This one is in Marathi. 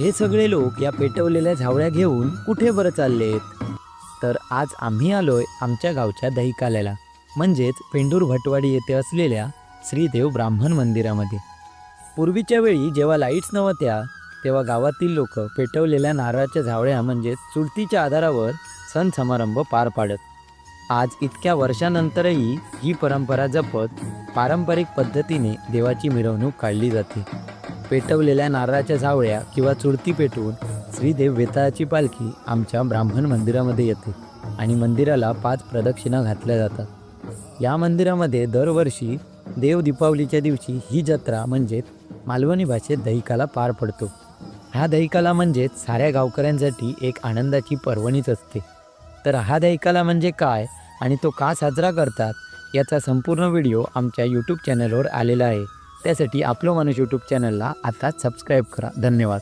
हे सगळे लोक या पेटवलेल्या झावळ्या घेऊन कुठे बरं चाललेत? तर आज आम्ही आलोय आमच्या गावच्या दहिकाल्याला. म्हणजेच पेंडूर भटवाडी येथे असलेल्या श्रीदेव ब्राह्मण मंदिरामध्ये. पूर्वीच्या वेळी जेव्हा लाईट्स नव्हत्या तेव्हा गावातील लोक पेटवलेल्या नारळाच्या झावळ्या म्हणजेच चुलतीच्या आधारावर सण समारंभ पार पाडत. आज इतक्या वर्षानंतरही ही परंपरा जपत पारंपरिक पद्धतीने देवाची मिरवणूक काढली जाते. पेटवलेल्या नारळाच्या झावळ्या किंवा चुरती पेटवून श्रीदेव वेताळाची पालखी आमच्या ब्राह्मण मंदिरामध्ये येते आणि मंदिराला पाच प्रदक्षिणा घातल्या जातात. या मंदिरामध्ये दरवर्षी देव दीपावलीच्या दिवशी ही जत्रा म्हणजेच मालवणी भाषेत दहिकाला पार पडतो. हा दहिकाला म्हणजेच साऱ्या गावकऱ्यांसाठी एक आनंदाची पर्वणीच असते. तर हा दहिकाला म्हणजे काय आणि तो का साजरा करतात याचा संपूर्ण व्हिडिओ आमच्या यूट्यूब चॅनलवर आलेला आहे. त्यासाठी आपलं माणूस यूट्यूब चॅनलला आता सबस्क्राईब करा. धन्यवाद.